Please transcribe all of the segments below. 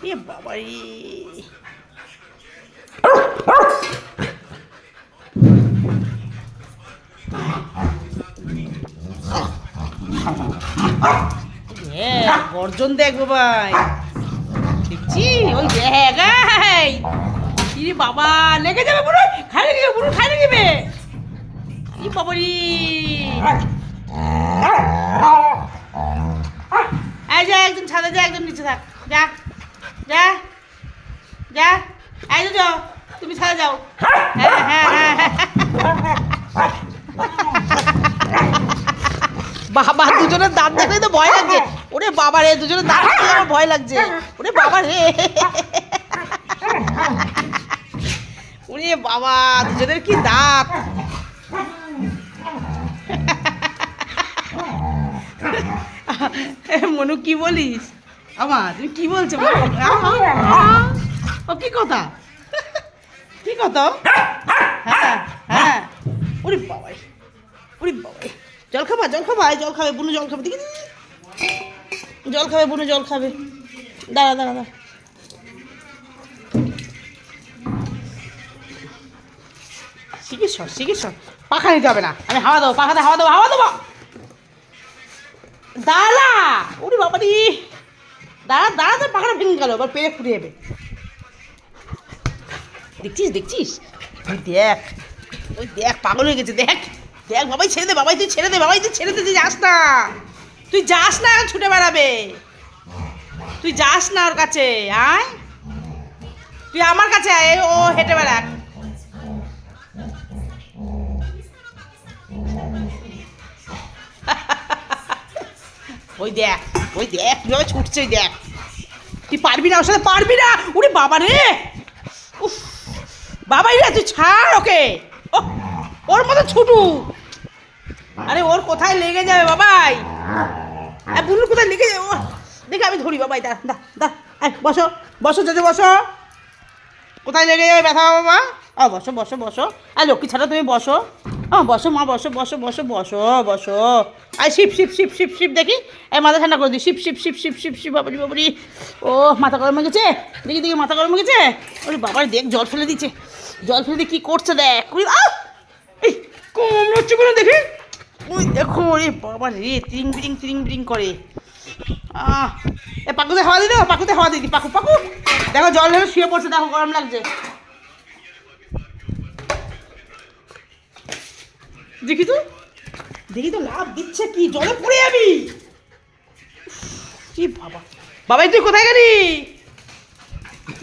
예, 바바이. এ গর্জন দেখো ভাই দেখছি ওই জায়গায় ইরে বাবা লেগে যাবে পুরো খালি গেবে পুরো খালি গেবে ই বাবারি আয় যা একদম ছাদে যা একদম নিচে থাক যা যা। যা। এই যে যাও তুমি ছাদে যাও। হ্যাঁ হ্যাঁ। বাবা, দুজনের দাঁত দেখলে তো ভয় লাগছে। ওরে বাবা রে, দুজনের দাঁত দেখলে আমার ভয় লাগছে। ওরে বাবা রে। ওরে বাবা, দুজনের কি দাঁত? মনু, কি বলিস? আমা তুমি কি বলছো। ও, কি কথা? কি কথা? হ্যাঁ হ্যাঁ। ওরে বাবাই ওরে বাবাই জল খাবা জল খাবা জল খাবে, বুনু জল খাবে, দেখি। জল খাবে, বুনু জল খাবে। দাঁড়া দাঁড়া দাঁড়া। চিকিৎসক চিকিৎসক। পাখা নিতে হবে না। আমি হাওয়া দেবো, পাখাতে হাওয়া দেবো হাওয়া দেবো। দাঁড়া। ওরে বাবা দাঁড়া তোর পাখাটা ভেঙে গেল, এবার পেরে ফুটে যাবে দেখছিস দেখছিস? ওই দেখ ওই দেখ, পাগল হয়ে গেছে, দেখ। দেখ, বাবাই ছেড়ে দে, বাবাই তুই ছেড়ে দে, বাবাই তুই ছেড়ে দে, তুই যাস না। তুই যাস না ছুটে বেড়াবে। তুই যাস না ওর কাছে, আয়। তুই আমার কাছে আয়, ও হেঁটে বেড়াক। ওই দেখ ওই দেখ, কীভাবে ছুটছে দেখ। তুই পারবি না ওর সাথে? পারবি না? উরে বাবা রে! উফ! বাবাই রে, তুই ছাড় ওকে! ওর মতো ছুটু! আরে ওর কোথায় লেগে যাবে বাবাই? আর বুনুর কোথায় লেগে যাবে? দেখে আমি ধরি বাবাই দা দা দা বসো বসো চাচা বসো। কোথায় লেগে যাবে ব্যথা বাবা? ও বসো বসো বসো। আর, লক্ষ্মী ছাড়া তুমি বসো। বসো মা, বসো বসো বসো বসো বসো। আয়, শিপ শিপ শিপ শিপ শিপ দেখি। এই মাথা ঠান্ডা করে দিই। শিপ শিপ শিপ শিপ শিপ শিপ বাবারি বাবারি ও, মাথা গরম গেছে? দেখি দেখি, মাথা গরম গেছে? ওরে বাবার দেখ, জল ফেলে দিচ্ছে জল ফেলে দিয়ে কী করছে, দেখ! এই, কম হচ্ছে কোনো দেখি? ওই দেখো রে বাবা রে, ত্রিং, বিরিং ত্রিং, বিরিং করে। আহ, এ পাকুতে হাওয়া দিই পাকুতে হাওয়া দিদি পাকু পাকু। দেখো, জল ঢেলে শুয়ে পড়ছে, দেখো, গরম লাগছে। দেখি তো। দেখি তো লাভ দিচ্ছে কি? জলে পড়ে যাবি। কি বাবা। বাবাই তুই কোথায় গেলি?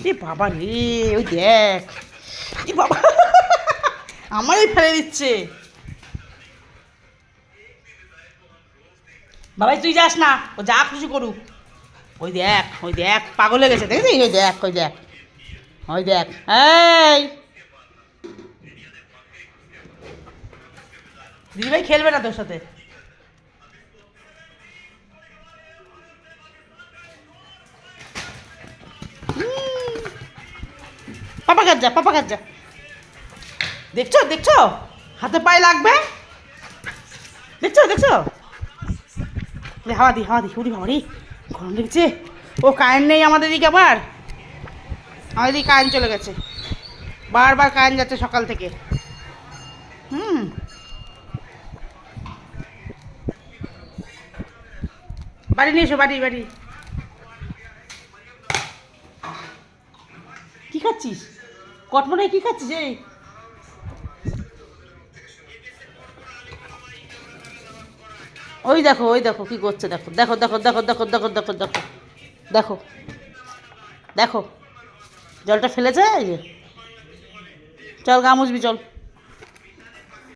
এ বাবা রে, ওই দেখ। কি বাবা, আমারই ফেলে দিচ্ছে। বাবাই তুই যাস না। ও যা খুশি করুক। ওই দেখ ওই দেখ, পাগল হয়ে গেছে। দেখছিস? ওই দেখ ওই দেখ। ওই দেখ। এই দিদিভাই খেলবে না তোর সাথে। পাপা কাজ যা, পাপা কাজ যা দেখছ দেখছ? হাতে পায়ে লাগবে? দেখছ দেখছ? হাওয়া দি হাওয়া দি, উড়ি বাবা রে, গরম লেগেছে। ও কারেন্ট নেই আমাদের দিকে আবার। আমাদের দিকে কারেন্ট চলে গেছে। বারবার কারেন্ট যাচ্ছে সকাল থেকে। হুম। বাড়ি নিয়ে এসো, বাড়ি বাড়ি। কি খাচ্ছিস? কটমটাই কি খাচ্ছিস, এই? ওই দেখো ওই দেখো কি করছে, দেখো দেখো দেখো দেখো দেখো দেখো দেখো দেখো দেখো দেখো। জলটা ফেলেছে চল গা মুছবি, চল।